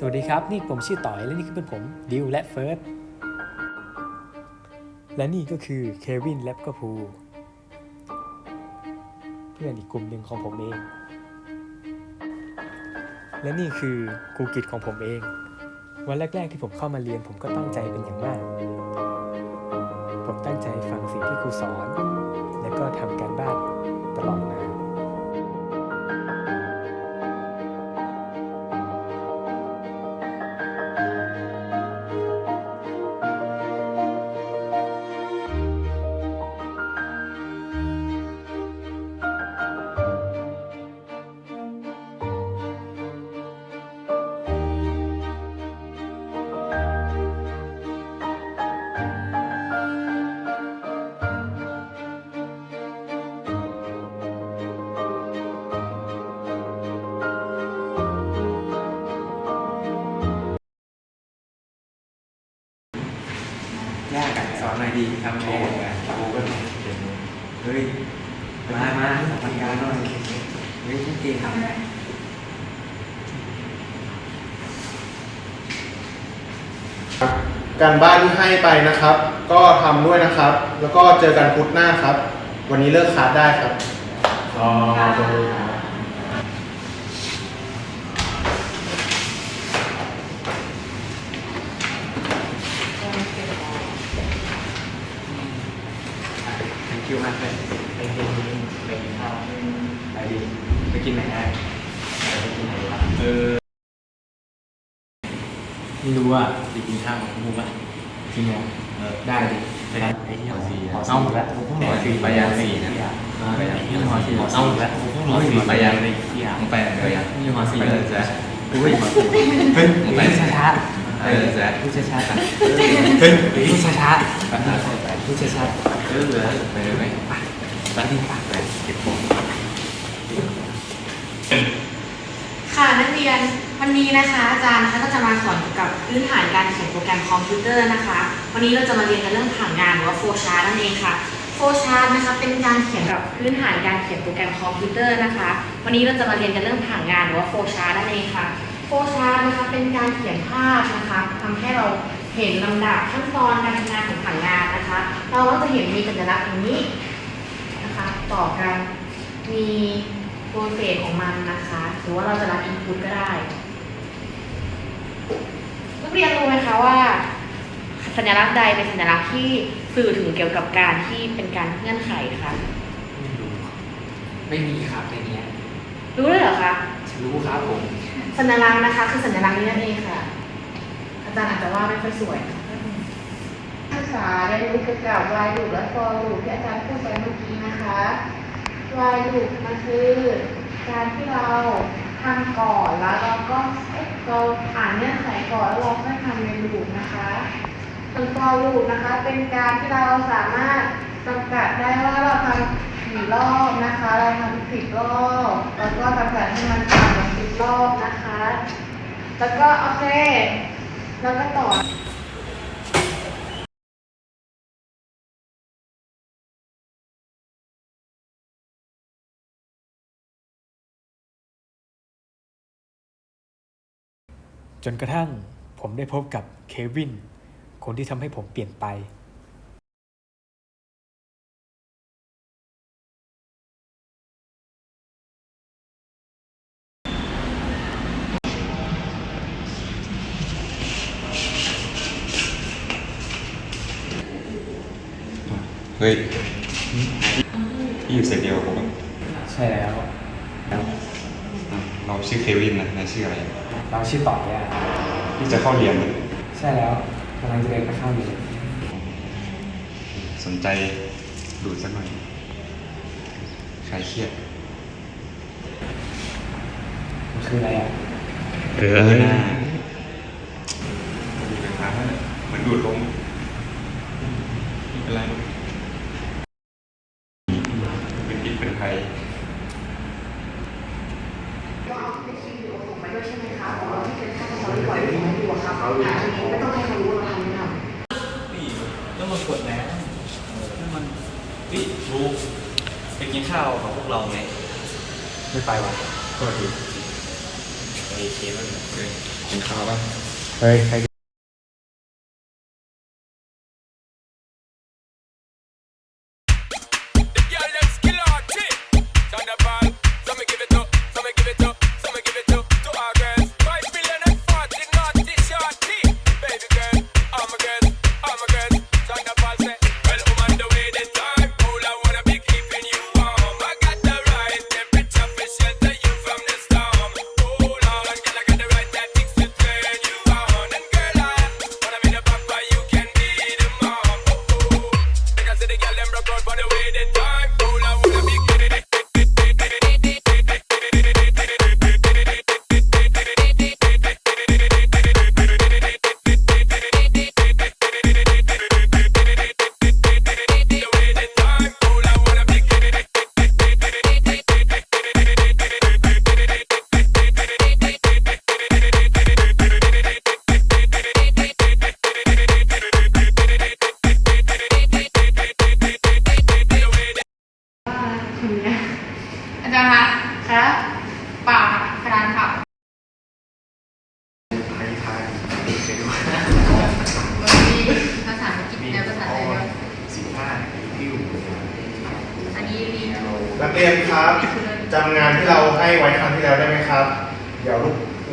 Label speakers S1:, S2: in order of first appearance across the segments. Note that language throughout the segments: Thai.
S1: สวัสดีครับ นี่ผมชื่อต่อย และนี่คือเพื่อนผมดิวและเฟิร์สและนี่ก็คือเควินและก็ภูเพื่อนอีกกลุ่มหนึ่งของผมเอง และนี่คือครูกิจของผมเอง วันแรก ๆ ที่ผมเข้ามาเรียนผมก็ตั้งใจเป็นอย่างมาก ผมตั้งใจฟังสิ่งที่ครูสอน และก็ทำการบ้าน ดี
S2: ทำโชว์อะครูก็เฮ้ยมามาทำการหน่อยเฮ้ยจริง
S3: การบ้านที่ให้ไปนะครับ ก็ทำด้วยนะครับ แล้วก็เจอกันพุธหน้าครับ วันนี้เลิกคลาสได้ครับ
S2: อ๋อตรงนี้ครับ thank you มากเลยไปกินไปกินข้าวไปดิไปกินไหนได้ไปกินไหนวะเออ
S1: ไม่รู้ว่าไปกินข้าวกับครูป่ะจริงเหรอ
S2: เออ
S1: ได้ดิ
S2: ไปได้ไอ้ที่หอสี่
S1: เอาหมดแล้ว
S2: หอสี่ไปยางสี่นะไปยาง
S1: นี่หอสี่เอาหมดแล้ว
S2: หอสี่ไปยางในที่มึงไปไหนเลยอะ
S1: นี่หอสี่
S2: ไปเลยจ้ะ
S1: กูไม่หอสี่เฮ้ย
S2: มึงไป
S1: ช้าช้า
S2: เออจ้ะ
S1: พูดช้าช้าๆเฮ้ยพูดช้าช้าๆพูดช้าช้า
S2: เออเหลือไปเลยไหมไปไปที่ปากเลยเก็บผม
S4: ค่ะนักเรียน วันนี้นะคะอาจารย์นะคะก็จะมาสอนเกี่ยวกับพื้นฐานการเขียนโปรแกรมคอมพิวเตอร์นะคะ วันนี้เราจะมาเรียนกันเรื่องผังงานหรือว่าโฟชาร์นั่นเองค่ะโฟชาร์นะคะเป็นการเขียนกับพื้นฐานการเขียนโปรแกรมคอมพิวเตอร์นะคะ วันนี้เราจะมาเรียนกันเรื่องผังงานหรือว่าโฟชาร์นั่นเองค่ะโฟชาร์นะคะเป็นการเขียนภาพนะคะทำให้เราเห็นลำดับขั้นตอนการทำงานของผังงานนะคะ เราก็จะเห็นมีสัญลักษณ์อย่างนี้นะคะต่อกันมีโปรเซสของมันนะคะ หรือว่าเราจะรับอินพุตก็ได้ นักเรียนรู้ไหมคะว่า สัญลักษณ์ใดเป็นสัญลักษณ์ที่สื่อถึงเกี่ยวกับการที่เป็นการเงื่อนไขคะ
S2: ไม่รู้ไม่มีครับในนี้
S4: รู้เลยเหรอคะ
S2: รู้ครับผม
S4: สัญลักษณ์นะคะ คือสัญลักษณ์นี้นั่นเองค่ะ อาจารย์อาจจะว่าไม่ค่อยสวยศึกษาเรียนรู้เกี่ยวกับวายลูปและฟอร์ลูปที่อาจารย์พูดไปเมื่อกี้นะคะวายลูปมันคือการที่เรา ทำก่อนแล้วเราก็เอ๊ะเราอ่านเนื้อนไขก่อนแล้วเราค่อยทำในลูปนะคะส่วนฟอร์ลูปนะคะ เป็นการที่เราสามารถจำกัดได้ว่าเราทำกี่รอบนะคะเราทำสิบรอบแล้วก็จำกัดให้มันต่ำกว่าสิบรอบนะคะ แล้วก็โอเค แล้วก็ต่อ
S1: จนกระทั่งผมได้พบกับเควิน คนที่ทำให้ผมเปลี่ยนไป
S5: เฮ้ยพี่อยู่เซตเดียวกับผมอะ
S1: ใช่แล้ว
S5: อะเราชื่อเควินนะนายชื่ออะไร
S1: เราชื่อต่อยอะ
S5: พี่จะเข้าเรียนไหม
S1: ใช่แล้วกำลังจะเดินไปเข้าอยู่
S5: สนใจดูดสักหน่อยคลายเครียด
S1: มันคืออะไรอะ
S5: เออหน้ามีปัญหาเหมือนดูดลมไม่เป็นไรหรอกเป็นพิษเป็นภัย
S4: ก็เอาไปคิดอยู่ส่งไปด้วยใช่ไหมคะของเราที่เป็นค่าสตอรี่บอร์ด ที่ผมอยู่อะครับอ่าอันนี้ไม่ต้องให้ใครรู้ว่าเราทำไม่ทำ
S2: นี่แล้วมันกดแล้วแล้มันพี่รู้ไปกินข้าวกับพวกเราไหม
S1: ไม่ไปวะ
S2: ก็ดีไปเคสแล้วเลย
S5: กินข้าวป่ะ
S3: เฮ้ยใคร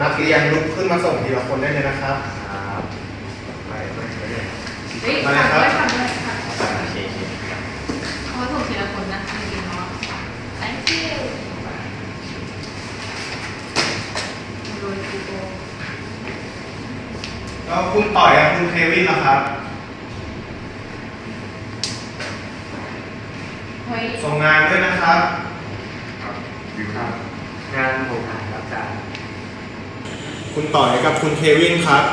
S3: นักเรียนลุกขึ้นมาส่งทีละคนได้เลยนะครับ
S5: ครับไปไปไปเลย
S4: เฮ้ย
S3: มาเลยครับ
S4: ทำด้วยค่ะ
S5: โอเคโอเค
S4: เขาส่งทีละคนนะจริงๆเนาะ thank you โดยกูโก
S3: แล้วคุณต่อยกับคุณเควินล่ะครับ
S4: เฮ้ย
S3: ส่งงานด้วยนะครับ
S5: ครับวิวครับ
S2: งานผมหายครับอาจารย์
S3: คุณต่อยกับคุณเควินครับ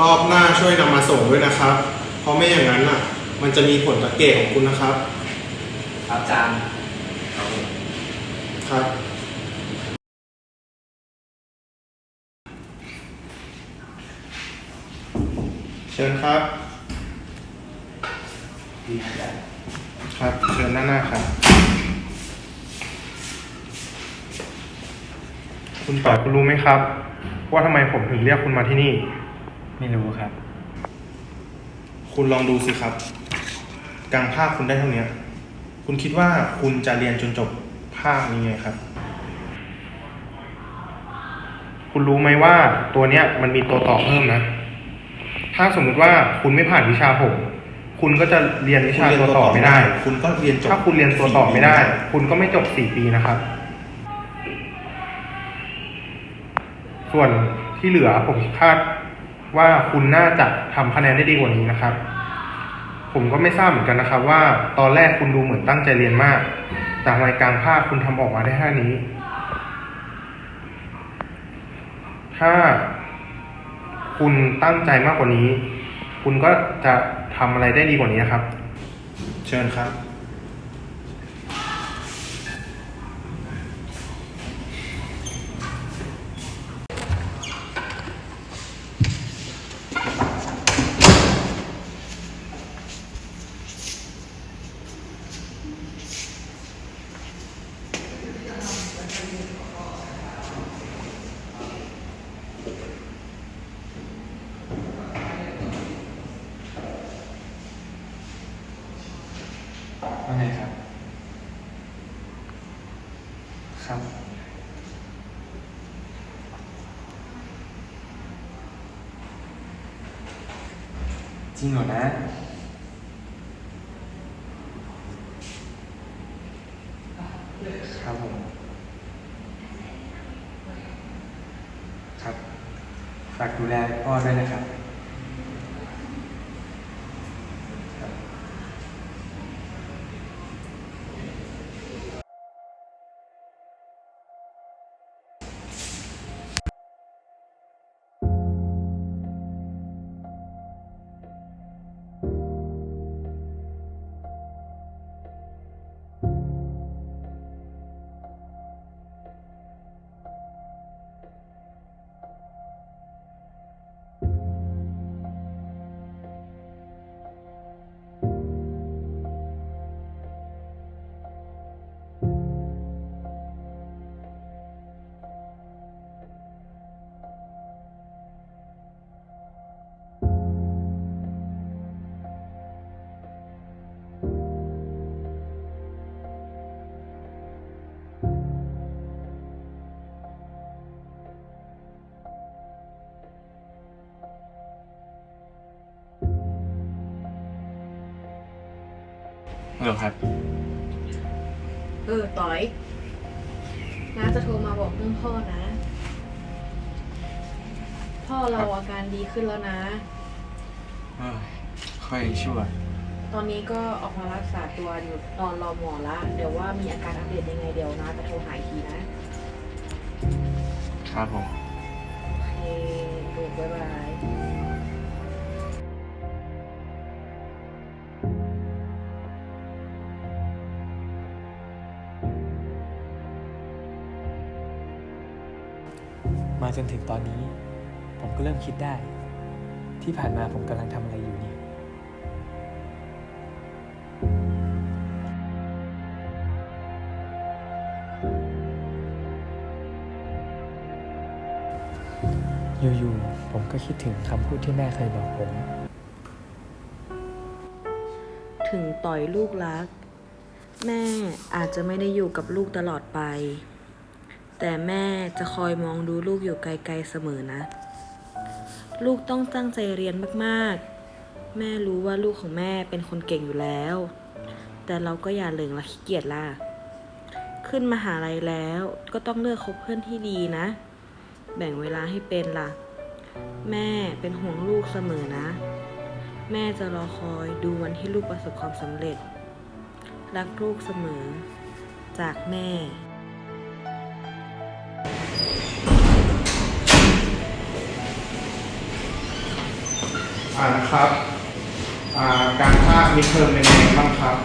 S3: รอบหน้าช่วยนำมาส่งด้วยนะครับ เพราะไม่อย่างนั้นอะ มันจะมีผลต่อเกรดของคุณนะครับ
S2: ครับอาจารย์
S3: ครับ เชิญครับ
S2: ดีครับอาจารย์
S3: ครับ เชิญหน้าหน้าครับ คุณต่อยคุณรู้ไหมครับ ว่าทำไมผมถึงเรียกคุณมาที่นี่
S1: ไม่รู้ครับ
S3: คุณลองดูสิครับ กลางภาคคุณได้เท่านี้คุณคิดว่าคุณจะเรียนจนจบภาคนี้ไงครับ คุณรู้ไหมว่าตัวเนี้ยมันมีตัวต่อเพิ่มนะ ถ้าสมมุติว่าคุณไม่ผ่านวิชาผมคุณก็จะเรียนวิชาตัวต่อไม่ได้
S6: คุณก็เรียนจบ
S3: ถ้าคุณเรียนตัวต่อไม่ได้ คุณก็ไม่จบสี่ปีนะครับ ส่วนที่เหลือผมคาดว่าคุณน่าจะทำคะแนนได้ดีกว่านี้นะครับ ผมก็ไม่ทราบเหมือนกันนะครับ ว่าตอนแรกคุณดูเหมือนตั้งใจเรียนมาก แต่ทำไมกลางภาคคุณทำออกมาได้แค่นี้ ถ้าคุณตั้งใจมากกว่านี้ คุณก็จะทำอะไรได้ดีกว่านี้นะครับ เชิญครับ
S1: ว่าไงครับ ครับ จริงเหรอนะ ครับผม ครับ ฝากดูแลพ่อด้วยนะครับ
S2: เหรอครับ
S4: เออต่อยน้าจะโทรมาบอกเรื่องพ่อนะ พ่อเราอาการดีขึ้นแล้วนะ
S2: เอ้ยค่อยชั่ว
S4: ตอนนี้ก็ออกมารักษาตัวอยู่นอนรอหมอละ เดี๋ยวว่ามีอาการอัปเดตยังไงเดี๋ยวนะจะโทรหาอีกทีนะ
S2: ครับผม
S4: โอเคลูกบ๊ายบาย
S1: มาจนถึงตอนนี้ ผมก็เริ่มคิดได้ ที่ผ่านมาผมกำลังทำอะไรอยู่เนี่ยอยู่ๆผมก็คิดถึงคำพูดที่แม่เคยบอกผม
S4: ถึงต่อยลูกรัก แม่อาจจะไม่ได้อยู่กับลูกตลอดไป แต่แม่จะคอยมองดูลูกอยู่ไกลๆเสมอนะ ลูกต้องตั้งใจเรียนมากๆ แม่รู้ว่าลูกของแม่เป็นคนเก่งอยู่แล้ว แต่เราก็อย่าเหลิงและขี้เกียจล่ะ ขึ้นมหาลัยแล้วก็ต้องเลือกคบเพื่อนที่ดีนะ แบ่งเวลาให้เป็นล่ะ แม่เป็นห่วงลูกเสมอนะ แม่จะรอคอยดูวันที่ลูกประสบความสำเร็จ รักลูกเสมอ จากแม่
S3: อ่านะครับอ่าการภาคมิดเทอมเป็นยังไงบ้างครับ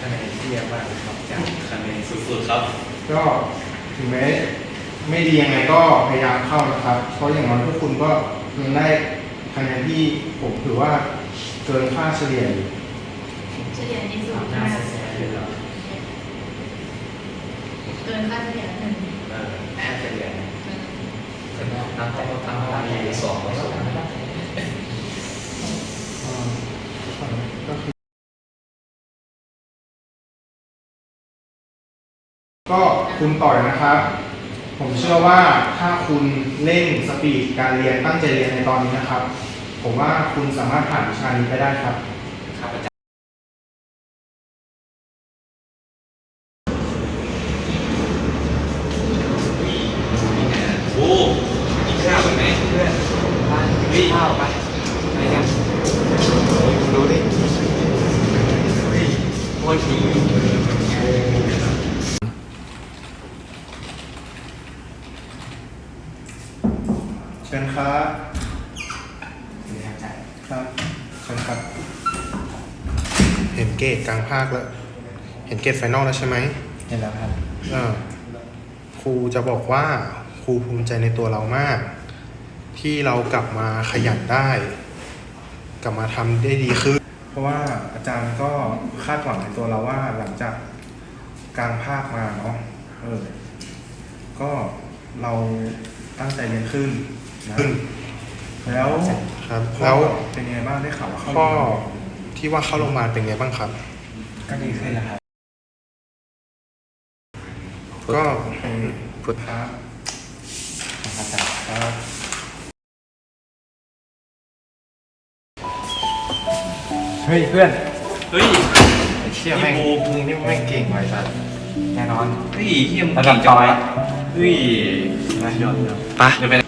S2: คะแนนเทียบมากครับจากคะแนนสุดๆครับ
S3: ก็ถึงแม้ไม่ดียังไงก็พยายามเข้านะครับ เพราะอย่างน้อยพวกคุณก็ยังได้คะแนนที่ผมถือว่าเกินค่าเฉลี่ยอยู่
S6: เฉลี่ยที่สุด
S2: น่า
S6: ใช่ไหม
S2: เสียเลยเหรอ
S6: เกินค่าเฉลี่ยหนึ่ง
S2: เออน่าเสีย ตั้งแต่ตั้งแต่ปีสองสอง
S3: ก็คือก็คุณต่อยนะครับ ผมเชื่อว่าถ้าคุณเร่งสปีดการเรียนตั้งใจเรียนในตอนนี้นะครับ ผมว่าคุณสามารถผ่านวิชานี้ไปได้ครับ
S2: อาจารย์โอ้กินข้าวกันไหมเพื่อนไปข้าวไปไปกันดูดิเฮ้ยโคตรดี
S3: เชิญครับ
S2: นี่ครับอาจารย์
S3: ครับเชิญครับ เห็นเกรดกลางภาคแล้ว เห็นเกรดไฟนอลแล้วใช่ไหม
S2: เห็นแล้วครับ
S3: เออครูจะบอกว่าครูภูมิใจในตัวเรามาก ที่เรากลับมาขยันได้ กลับมาทำได้ดีขึ้น เพราะว่าอาจารย์ก็คาดหวังในตัวเราว่าหลังจากกลางภาคมาเนาะเออ ก็เราตั้งใจเรียนขึ้นนะแล้ว
S5: ครับ
S3: พ่อ
S5: แล้ว
S3: เป็นยังไงบ้างได้ข่าวว่าเข้า
S5: พ่อ
S3: โรงพยาบาล
S5: ที่ว่าเข้าโรงพยาบาลเป็นไงบ้างครับ
S2: ก็ดีขึ้นแล้วครับ
S3: ก็เป็นพุทธะ
S2: อาจารย์
S3: ครับ
S2: เฮ้ยเพื่อน
S5: เฮ้ย
S2: เชี่ยแม่ง
S5: มึงนี่แม่งเก่งไว้สัส
S2: แน่นอน
S5: เฮ้ยเฮียม
S2: ระดับจอย
S5: เฮ้ย
S2: นะยอดยอด
S5: ไปเดี๋ยวไป
S2: ไป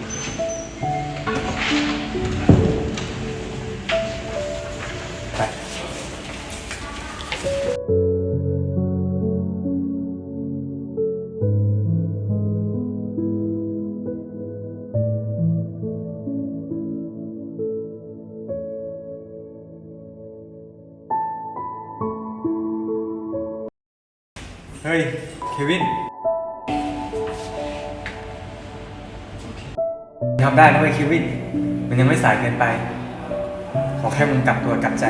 S2: ทำได้นะเว้ยคิวิน มันยังไม่สายเกินไป ขอแค่มึงกลับตัวกลับใจ